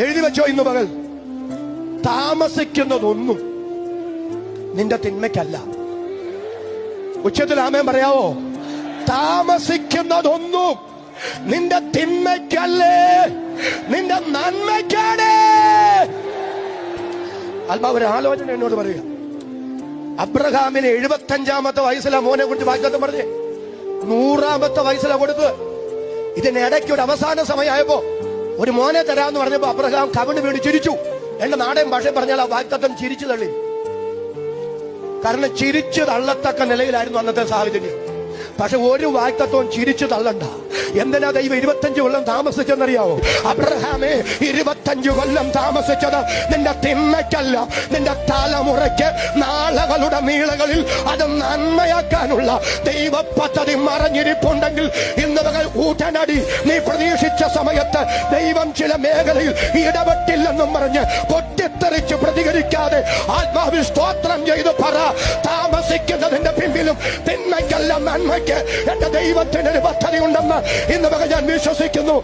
എഴുതി വെച്ചോ ഇന്ന് പകൽ. താമസിക്കുന്നതൊന്നും നിന്റെ തിന്മയ്ക്കല്ല. ഉച്ചത്തിൽ ആമേൻ പറയാവോ? താമസിക്കുന്നതൊന്നും നിന്റെ തിന്മയ്ക്കല്ലേ. നിന്റെ നന്മയ്ക്കാണ്. അല്പ ഒരു ആലോചന എന്നോട് പറയുക. അബ്രഹാമിന് എഴുപത്തഞ്ചാമത്തെ വയസ്സിലാ മോനെ കുറിച്ച് വാഗ്ദത്തം പറഞ്ഞേ. നൂറാമത്തെ വയസ്സിലാ കൊടുത്തത്. ഇതിനിടയ്ക്ക് ഒരു അവസാന സമയമായപ്പോ ഒരു മോനെ തരാന്ന് പറഞ്ഞപ്പോ അബ്രഹാം കവിണ് വീണ് ചിരിച്ചു. എന്റെ നാടൻ ഭാഷ പറഞ്ഞാൽ ആ വാഗ്ദത്തം ചിരിച്ചു തള്ളി. കാരണം ചിരിച്ചു തള്ളത്തക്ക നിലയിലായിരുന്നു അന്നത്തെ സാഹചര്യം. പക്ഷെ ഒരു വാക്തത്വം ചിരിച്ചു തള്ളണ്ട. എന്തിനാ ദൈവം ഇരുപത്തഞ്ച് കൊല്ലം താമസിച്ചെന്നറിയാവോ? അബ്രഹാമേ ഇരുപത്തഞ്ച് കൊല്ലം താമസിച്ചത് നിന്റെ തിന്മയ്ക്കല്ല നിന്റെ തലമുറയ്ക്ക് നാളകളുടെ നീളകളിൽ അത് നന്മയാക്കാനുള്ള ദൈവ പദ്ധതി മറഞ്ഞിരിപ്പുണ്ടെങ്കിൽ ഇന്ന് ഊറ്റനടി. നീ പ്രതീക്ഷിച്ച സമയത്ത് ദൈവം ചില മേഖലയിൽ ഇടപെട്ടില്ലെന്നും പറഞ്ഞ് പൊട്ടിത്തെറിച്ച് പ്രതികരിക്കാതെ ആത്മാവിൽ സ്തോത്രം ചെയ്ത് പറ. താമസിക്കുന്നതിന്റെ പിമ്പിലും തിന്മയ്ക്കല്ല നന്മയ്ക്ക്. എന്റെ ദൈവത്തിന് ഒരു പദ്ധതി ഉണ്ടെന്ന് ഇന്ന് ഞാൻ വിശ്വസിക്കുന്നു.